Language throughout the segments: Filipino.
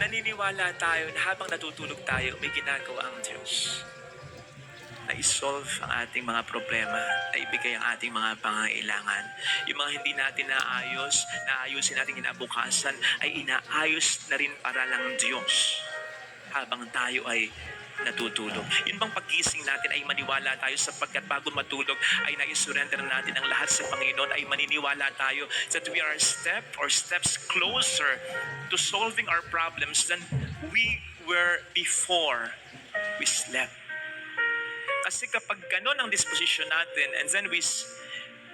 naniniwala tayo na habang natutulog tayo, may ginagawa ang Diyos na isolve ang ating mga problema, na ibigay ang ating mga pangailangan. Yung mga hindi natin naayos, naayusin natin kinabukasan, ay inaayos na rin para lang Diyos habang tayo ay natutulog. Yun bang pagising natin ay maniwala tayo sapagkat bago matulog ay nai-surrender natin ang lahat sa Panginoon ay maniniwala tayo that we are a step or steps closer to solving our problems than we were before we slept. Kasi kapag ganon ang disposition natin and then we,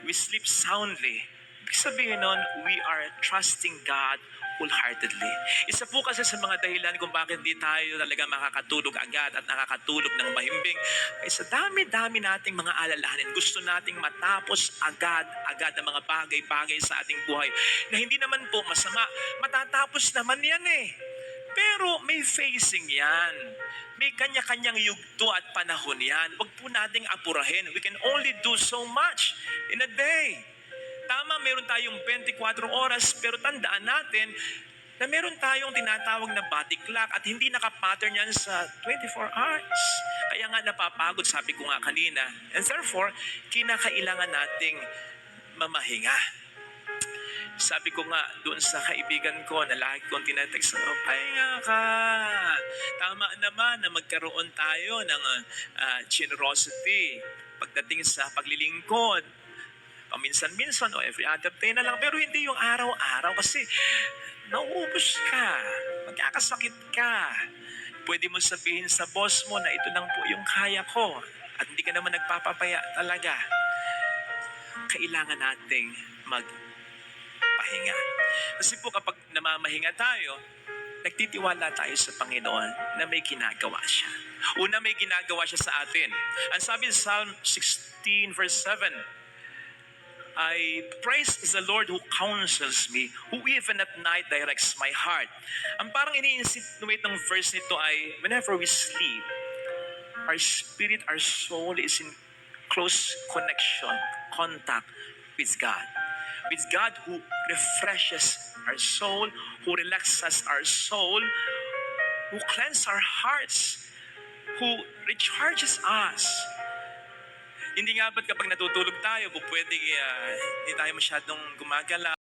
we sleep soundly, ibig sabihin nun, we are trusting God wholeheartedly. Isa po kasi sa mga dahilan kung bakit di tayo talaga makakatulog agad at nakakatulog ng mahimbing ay sa dami-dami nating mga alalahanin. Gusto nating matapos agad-agad ang mga bagay-bagay sa ating buhay na hindi naman po masama. Matatapos naman yan eh. Pero may facing yan. May kanya-kanyang yugto at panahon yan. Huwag po nating apurahin. We can only do so much in a day. Meron tayong 24 oras, pero tandaan natin na meron tayong tinatawag na body clock at hindi nakapattern yan sa 24 hours. Kaya nga napapagod, sabi ko nga kanina. And therefore, kinakailangan nating mamahinga. Sabi ko nga doon sa kaibigan ko na lagi kong tinetext, oh, pahinga ka. Tama naman na magkaroon tayo ng ah, generosity pagdating sa paglilingkod. Paminsan-minsan o every other day na lang. Pero hindi yung araw-araw kasi nauubos ka. Magkakasakit ka. Pwede mo sabihin sa boss mo na ito lang po yung kaya ko. At hindi ka naman nagpapapaya talaga. Kailangan nating mag pahinga. Kasi po kapag namamahinga tayo, nagtitiwala tayo sa Panginoon na may ginagawa siya. Una, may ginagawa siya sa atin. Ang sabi sa Psalm 16 verse 7, I praise is the Lord who counsels me, who even at night directs my heart. Ang parang ini-insinuate ng verse nito ay, whenever we sleep, our spirit, our soul is in close connection, contact with God. With God who refreshes our soul, who relaxes our soul, who cleanses our hearts, who recharges us. Hindi nga ba't kapag natutulog tayo, pwede ah, hindi tayo masyadong gumagala,